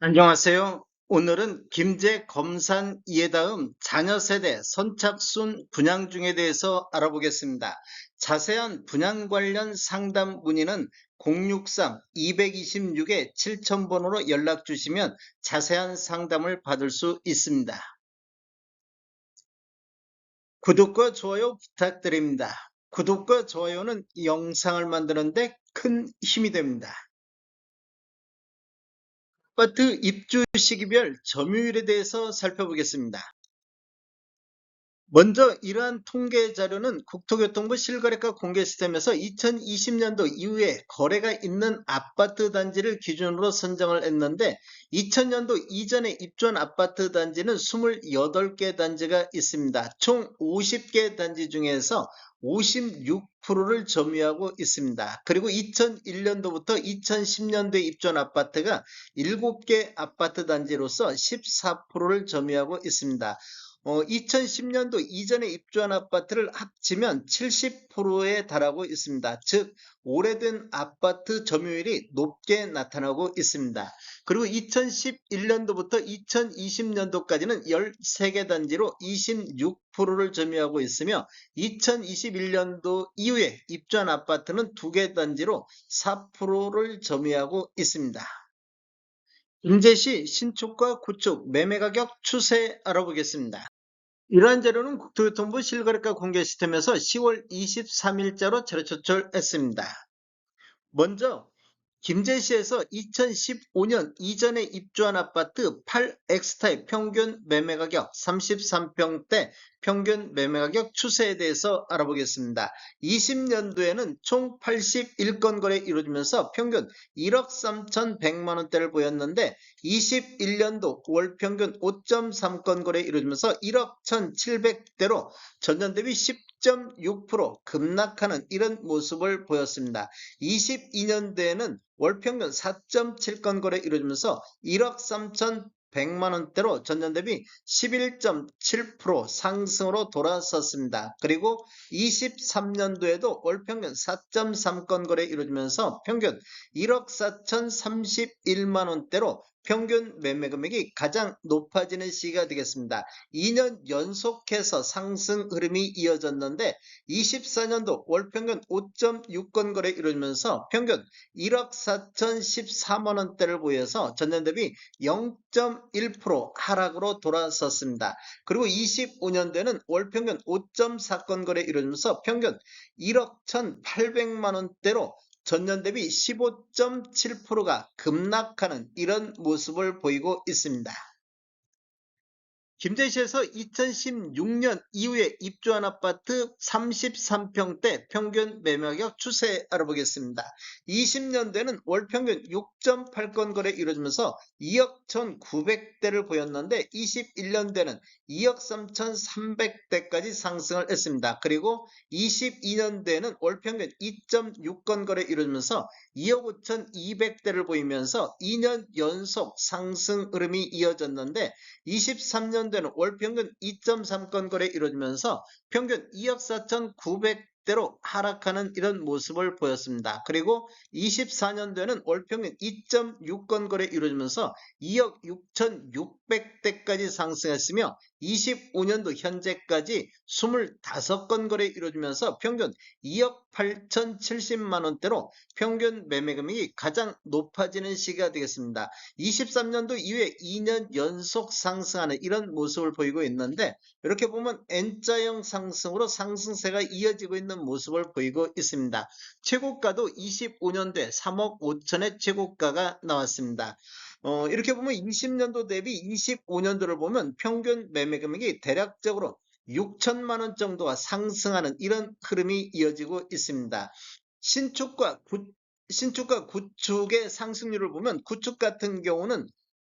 안녕하세요. 오늘은 김제 검산 이해다음 자녀 세대 선착순 분양 중에 대해서 알아보겠습니다. 자세한 분양 관련 상담 문의는 063-226에 7000번으로 연락 주시면 자세한 상담을 받을 수 있습니다. 구독과 좋아요 부탁드립니다. 구독과 좋아요는 이 영상을 만드는데 큰 힘이 됩니다. 아파트 입주 시기별 점유율에 대해서 살펴보겠습니다. 먼저 이러한 통계 자료는 국토교통부 실거래가 공개 시스템에서 2020년도 이후에 거래가 있는 아파트 단지를 기준으로 선정을 했는데 2000년도 이전에 입주한 아파트 단지는 28개 단지가 있습니다. 총 50개 단지 중에서 56%를 점유하고 있습니다. 그리고 2001년도부터 2010년도에 입주한 아파트가 7개 아파트 단지로서 14%를 점유하고 있습니다. 어, 2010년도 이전에 입주한 아파트를 합치면 70%에 달하고 있습니다. 즉 오래된 아파트 점유율이 높게 나타나고 있습니다. 그리고 2011년도부터 2020년도까지는 13개 단지로 26%를 점유하고 있으며 2021년도 이후에 입주한 아파트는 2개 단지로 4%를 점유하고 있습니다. 임제시 신축과 구축 매매가격 추세 알아보겠습니다. 이러한 자료는 국토교통부 실거래가 공개 시스템에서 10월 23일자로 자료 조철했습니다. 먼저 김제시에서 2015년 이전에 입주한 아파트 8X타입 평균 매매가격 33평대 평균 매매가격 추세에 대해서 알아보겠습니다. 20년도에는 총 81건 거래 이루어지면서 평균 1억 3,100만원대를 보였는데 21년도 월 평균 5.3건 거래 이루어지면서 1억 1,700대로 전년 대비 10.6% 급락하는 이런 모습을 보였습니다. 22년도에는 월 평균 4.7건 거래 이루어지면서 1억 3,100만 원대로 전년 대비 11.7% 상승으로 돌아섰습니다. 그리고 23년도에도 월 평균 4.3건 거래 이루어지면서 평균 1억 4,031만 원대로 평균 매매 금액이 가장 높아지는 시기가 되겠습니다. 2년 연속해서 상승 흐름이 이어졌는데 24년도 월 평균 5.6건 거래 이루어지면서 평균 1억 4,014만 원대를 보여서 전년 대비 0.1% 하락으로 돌아섰습니다. 그리고 25년도에는 월 평균 5.4건 거래 이루어지면서 평균 1억 1,800만 원대로 전년 대비 15.7%가 급락하는 이런 모습을 보이고 있습니다. 김제시에서 2016년 이후에 입주한 아파트 33평대 평균 매매가격 추세 알아보겠습니다. 20년대는 월 평균 6.8건 거래 이루어지면서 2억 1,900대를 보였는데 21년대는 2억 3,300대까지 상승을 했습니다. 그리고 22년대에는 월 평균 2.6건 거래 이루어지면서 2억 5,200대를 보이면서 2년 연속 상승 흐름이 이어졌는데 23년도에는 월 평균 2.3건 거래 이루어지면서 평균 2억 4,900 대로 하락하는 이런 모습을 보였습니다. 그리고 24년도에는 월 평균 2.6건 거래 이루어지면서 2억 6,600대까지 상승했으며 25년도 현재까지 25건 거래 이루어지면서 평균 2억 8,070만 원대로 평균 매매 금액이 가장 높아지는 시기가 되겠습니다. 23년도 이후에 2년 연속 상승하는 이런 모습을 보이고 있는데 이렇게 보면 N자형 상승으로 상승세가 이어지고 있는 모습을 보이고 있습니다. 최고가도 25년도에 3억 5천의 최고가가 나왔습니다. 어, 이렇게 보면 20년도 대비 25년도를 보면 평균 매매 금액이 대략적으로 6천만 원 정도가 상승하는 이런 흐름이 이어지고 있습니다. 신축과 구, 신축과 구축의 상승률을 보면 구축 같은 경우는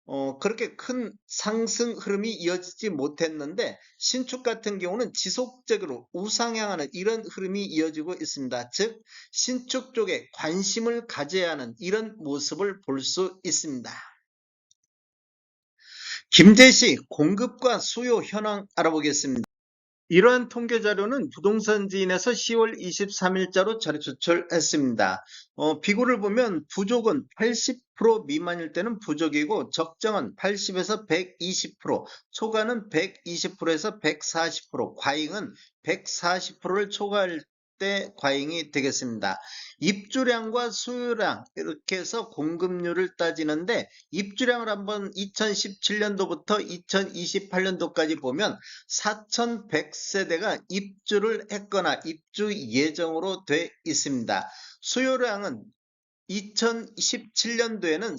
어, 그렇게 큰 상승 흐름이 이어지지 못했는데 신축 같은 경우는 지속적으로 우상향하는 이런 흐름이 이어지고 있습니다. 즉 신축 쪽에 관심을 가져야 하는 이런 모습을 볼 수 있습니다. 김제시 공급과 수요 현황 알아보겠습니다. 이러한 통계 자료는 부동산 지인에서 10월 23일자로 자료 제출했습니다. 어, 비교를 보면 부족은 80% 미만일 때는 부족이고 적정은 80에서 120%, 초과는 120%에서 140%, 과잉은 140%를 초과할 때 과잉이 되겠습니다. 입주량과 수요량 이렇게 해서 공급률을 따지는데 입주량을 한번 2017년도부터 2028년도까지 보면 4,100세대가 입주를 했거나 입주 예정으로 돼 있습니다. 수요량은 2017년도에는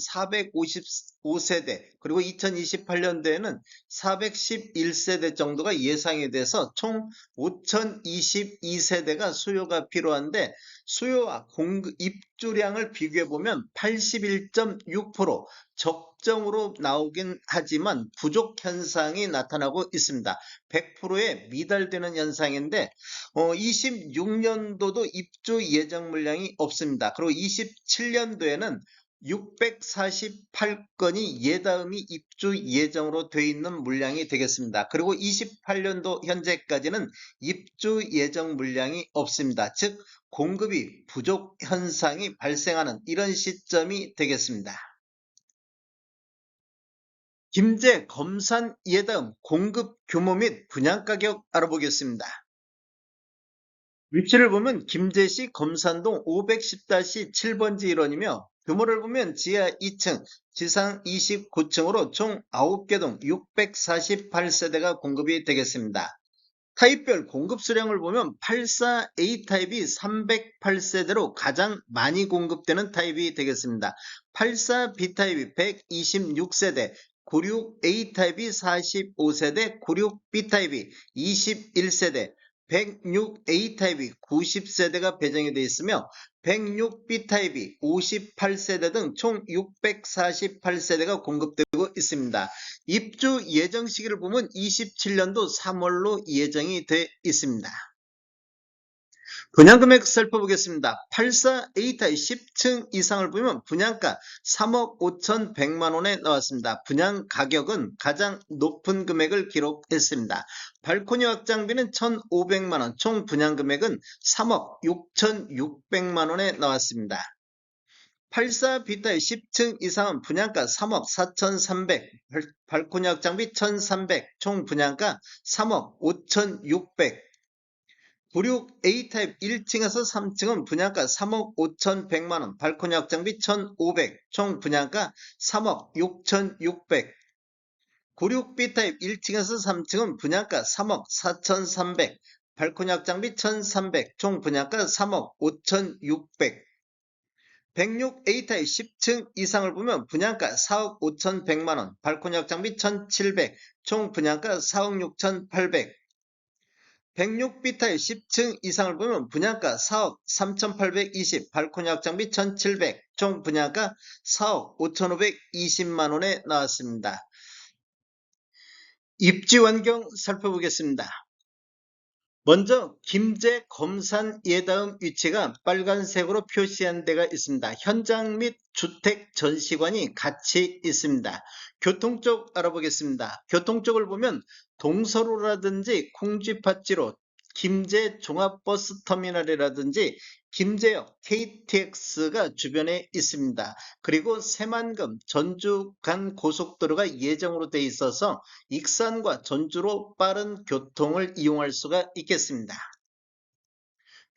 455세대, 그리고 2028년도에는 411세대 정도가 예상이 돼서 총 5022세대가 수요가 필요한데 수요와 공급 입주량을 비교해 보면 81.6% 적정으로 나오긴 하지만 부족 현상이 나타나고 있습니다. 100%에 미달되는 현상인데 어, 26년도도 입주 예정 물량이 없습니다. 그리고 27년도에는 648건이 예다음이 입주 예정으로 되어 있는 물량이 되겠습니다. 그리고 28년도 현재까지는 입주 예정 물량이 없습니다. 즉 공급이 부족 현상이 발생하는 이런 시점이 되겠습니다. 김제, 검산, 예다음 공급 규모 및 분양 가격 알아보겠습니다. 위치를 보면 김제시 검산동 510-7번지 일원이며 규모를 보면 지하 2층, 지상 29층으로 총 9개 동 648세대가 공급이 되겠습니다. 타입별 공급 수량을 보면 84A 타입이 308세대로 가장 많이 공급되는 타입이 되겠습니다. 84B 타입이 126세대, 96A 타입이 45세대, 96B 타입이 21세대, 106A 타입이 90세대가 배정이 되어 있으며 106B 타입이 58세대 등 총 648세대가 공급되고 있습니다. 입주 예정 시기를 보면 27년도 3월로 예정이 돼 있습니다. 분양금액 살펴보겠습니다. 84A 타입 10층 이상을 보면 분양가 3억 5,100만 원에 나왔습니다. 분양 가격은 가장 높은 금액을 기록했습니다. 발코니 확장비는 1,500만 원, 총 분양 금액은 3억 6,600만 원에 나왔습니다. 84B 타입 10층 이상은 분양가 3억 4,300, 발코니 확장비 1,300, 총 분양가 3억 5,600, 96A 타입 1층에서 3층은 분양가 3억 5,100만원, 발코니 확장비 1,500, 총 분양가 3억 6,600. 96B 타입 1층에서 3층은 분양가 3억 4,300, 발코니 확장비 1,300, 총 분양가 3억 5,600. 106A 타입 10층 이상을 보면 분양가 4억 5,100만원, 발코니 확장비 1,700, 총 분양가 4억 6,800. 106B 타입 10층 이상을 보면 분양가 4억 3,820, 발코니 확장비 1,700, 총 분양가 4억 5,520만원에 나왔습니다. 입지 환경 살펴보겠습니다. 먼저 김제 검산 예다음 위치가 빨간색으로 표시한 데가 있습니다. 현장 및 주택 전시관이 같이 있습니다. 교통 쪽 알아보겠습니다. 교통 쪽을 보면 동서로라든지 콩쥐팥지로 김제 종합버스 터미널이라든지 김제역 KTX가 주변에 있습니다. 그리고 새만금 전주 간 고속도로가 예정으로 돼 있어서 익산과 전주로 빠른 교통을 이용할 수가 있겠습니다.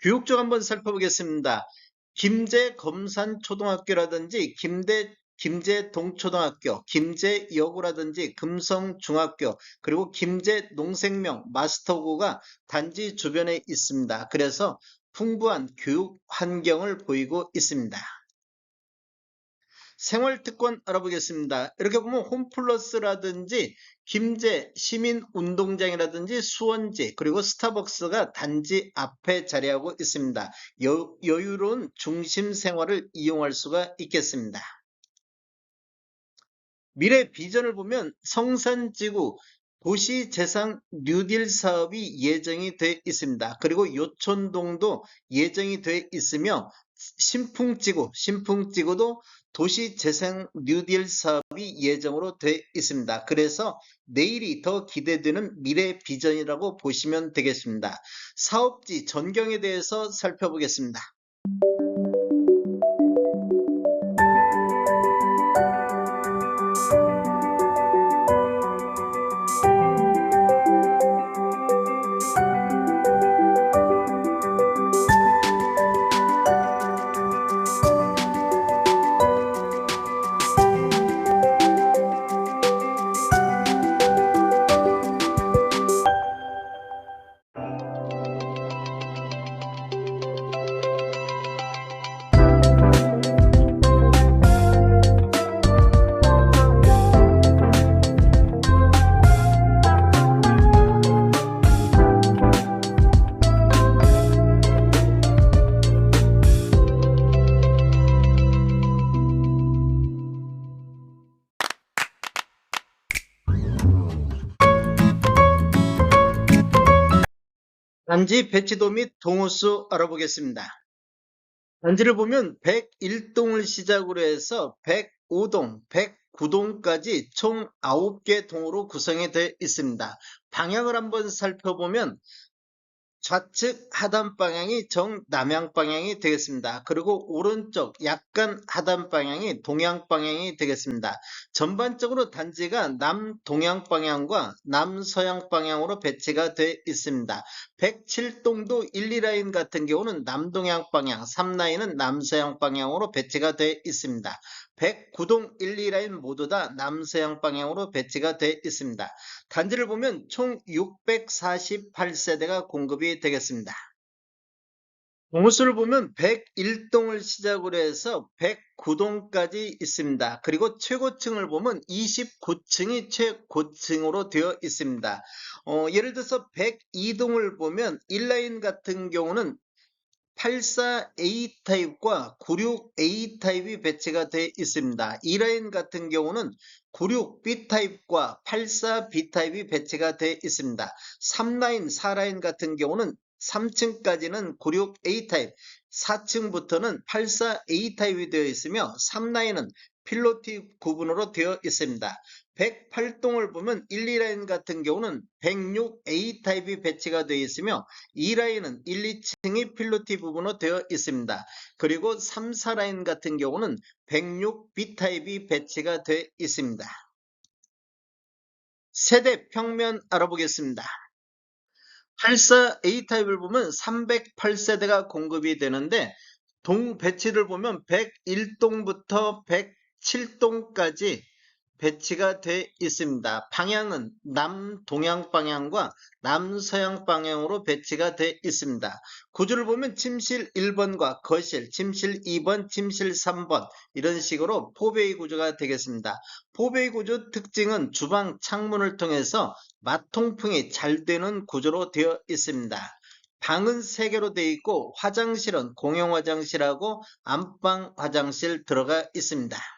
교육 쪽 한번 살펴보겠습니다. 김제 검산 초등학교라든지 김대 김제 동초등학교, 김제 여고라든지 금성 중학교, 그리고 김제 농생명 마스터고가 단지 주변에 있습니다. 그래서 풍부한 교육 환경을 보이고 있습니다. 생활특권 알아보겠습니다. 이렇게 보면 홈플러스라든지 김제 시민운동장이라든지 수원지 그리고 스타벅스가 단지 앞에 자리하고 있습니다. 여, 여유로운 중심 생활을 이용할 수가 있겠습니다. 미래 비전을 보면 성산지구 도시재상 뉴딜 사업이 예정이 돼 있습니다. 그리고 요촌동도 예정이 돼 있으며 신풍지구, 신풍지구도 도시재생 뉴딜 사업이 예정으로 돼 있습니다. 그래서 내일이 더 기대되는 미래 비전이라고 보시면 되겠습니다. 사업지 전경에 대해서 살펴보겠습니다. 단지 배치도 및 동호수 알아보겠습니다. 단지를 보면 101동을 시작으로 해서 105동, 109동까지 총 9개 동으로 구성이 되어 있습니다. 방향을 한번 살펴보면 좌측 하단 방향이 정남향 방향이 되겠습니다. 그리고 오른쪽 약간 하단 방향이 동양 방향이 되겠습니다. 전반적으로 단지가 남동양 방향과 남서양 방향으로 배치가 되어 있습니다. 107동도 1, 2라인 같은 경우는 남동양 방향, 3라인은 남서양 방향으로 배치가 되어 있습니다. 109동 1, 2라인 모두 다 남서양 방향으로 배치가 되어 있습니다. 단지를 보면 총 648세대가 공급이 되겠습니다. 동호수를 보면 101동을 시작으로 해서 109동까지 있습니다. 그리고 최고층을 보면 29층이 최고층으로 되어 있습니다. 어, 예를 들어서 102동을 보면 1라인 같은 경우는 84A 타입과 96A 타입이 배치가 되어 있습니다. 이 라인 같은 경우는 96B 타입과 84B 타입이 배치가 되어 있습니다. 3라인, 4라인 같은 경우는 3층까지는 96A 타입, 4층부터는 84A 타입이 되어 있으며 3라인은 필로티 구분으로 되어 있습니다. 108동을 보면 1, 2라인 같은 경우는 106A 타입이 배치가 되어 있으며 2라인은 1, 2층이 필로티 부분으로 되어 있습니다. 그리고 3, 4라인 같은 경우는 106B 타입이 배치가 되어 있습니다. 세대 평면 알아보겠습니다. 84A 타입을 보면 308세대가 공급이 되는데 동 배치를 보면 101동부터 107동까지 배치가 돼 있습니다. 방향은 남동양 방향과 남서양 방향으로 배치가 돼 있습니다. 구조를 보면 침실 1번과 거실, 침실 2번, 침실 3번 이런 식으로 포베이 구조가 되겠습니다. 포베이 구조 특징은 주방 창문을 통해서 마통풍이 잘 되는 구조로 되어 있습니다. 방은 3개로 되어 있고 화장실은 공용 화장실하고 안방 화장실 들어가 있습니다.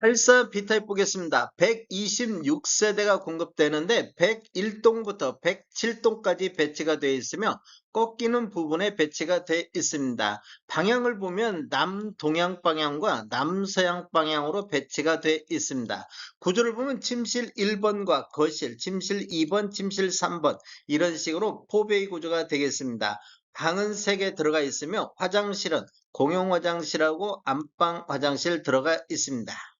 84 B타입 보겠습니다. 126세대가 공급되는데 101동부터 107동까지 배치가 되어 있으며 꺾이는 부분에 배치가 되어 있습니다. 방향을 보면 남동양 방향과 남서양 방향으로 배치가 되어 있습니다. 구조를 보면 침실 1번과 거실, 침실 2번, 침실 3번 이런 식으로 포베이 구조가 되겠습니다. 방은 3개 들어가 있으며 화장실은 공용 화장실하고 안방 화장실 들어가 있습니다.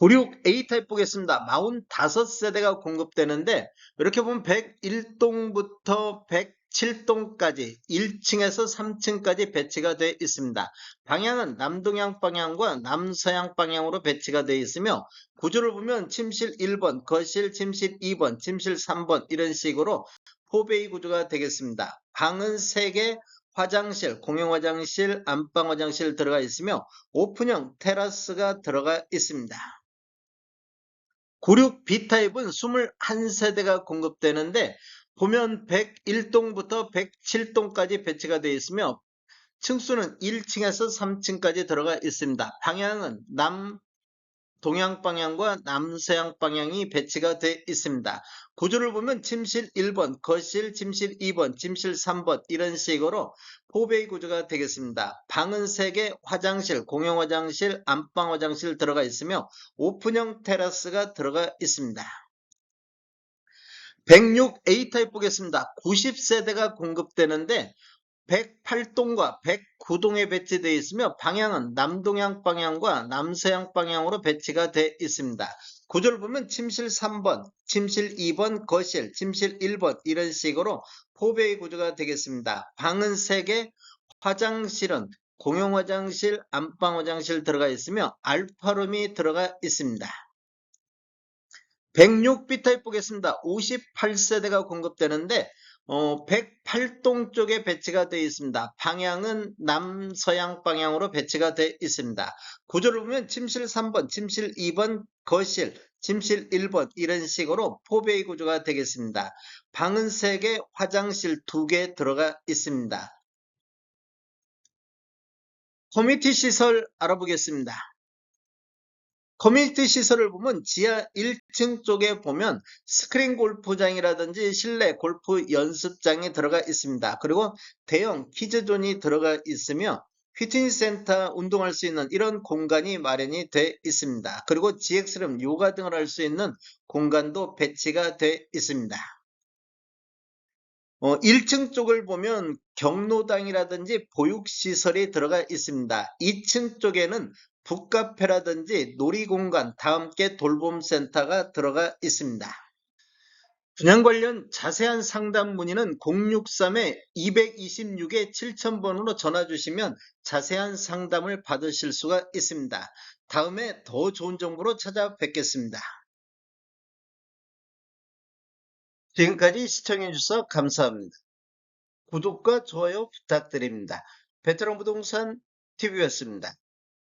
96A 타입 보겠습니다. 45세대가 공급되는데 이렇게 보면 101동부터 107동까지 1층에서 3층까지 배치가 되어 있습니다. 방향은 남동양 방향과 남서양 방향으로 배치가 되어 있으며 구조를 보면 침실 1번, 거실 침실 2번, 침실 3번 이런 식으로 포베이 구조가 되겠습니다. 방은 3개, 화장실, 공용 화장실, 안방 화장실 들어가 있으며 오픈형 테라스가 들어가 있습니다. 96 B타입은 21세대가 공급되는데 보면 101동부터 107동까지 배치가 되어 있으며 층수는 1층에서 3층까지 들어가 있습니다. 방향은 남 동양 방향과 남서양 방향이 배치가 돼 있습니다. 구조를 보면 침실 1번, 거실 침실 2번, 침실 3번 이런 식으로 포베이 구조가 되겠습니다. 방은 3개, 화장실, 공용 화장실, 안방 화장실 들어가 있으며 오픈형 테라스가 들어가 있습니다. 106A 타입 보겠습니다. 90세대가 공급되는데 108동과 109동에 배치되어 있으며 방향은 남동향 방향과 남서양 방향으로 배치가 되어 있습니다. 구조를 보면 침실 3번, 침실 2번, 거실, 침실 1번 이런 식으로 포베이 구조가 되겠습니다. 방은 3개, 화장실은 공용 화장실, 안방 화장실 들어가 있으며 알파룸이 들어가 있습니다. 106B 타입 보겠습니다. 58세대가 공급되는데 어, 108동 쪽에 배치가 되어 있습니다. 방향은 남서양 방향으로 배치가 되어 있습니다. 구조를 보면 침실 3번, 침실 2번, 거실, 침실 1번 이런 식으로 포베이 구조가 되겠습니다. 방은 3개, 화장실 2개 들어가 있습니다. 커뮤니티 시설 알아보겠습니다. 커뮤니티 시설을 보면 지하 1층 쪽에 보면 스크린 골프장이라든지 실내 골프 연습장이 들어가 있습니다. 그리고 대형 키즈존이 들어가 있으며 피트니스 센터 운동할 수 있는 이런 공간이 마련이 돼 있습니다. 그리고 GX룸 요가 등을 할 수 있는 공간도 배치가 돼 있습니다. 어, 1층 쪽을 보면 경로당이라든지 보육시설이 들어가 있습니다. 2층 쪽에는 북카페라든지 놀이공간, 다 함께 돌봄센터가 들어가 있습니다. 분양 관련 자세한 상담 문의는 063-226에 7000번으로 전화 주시면 자세한 상담을 받으실 수가 있습니다. 다음에 더 좋은 정보로 찾아뵙겠습니다. 지금까지 시청해 주셔서 감사합니다. 구독과 좋아요 부탁드립니다. 베테랑 부동산 TV였습니다.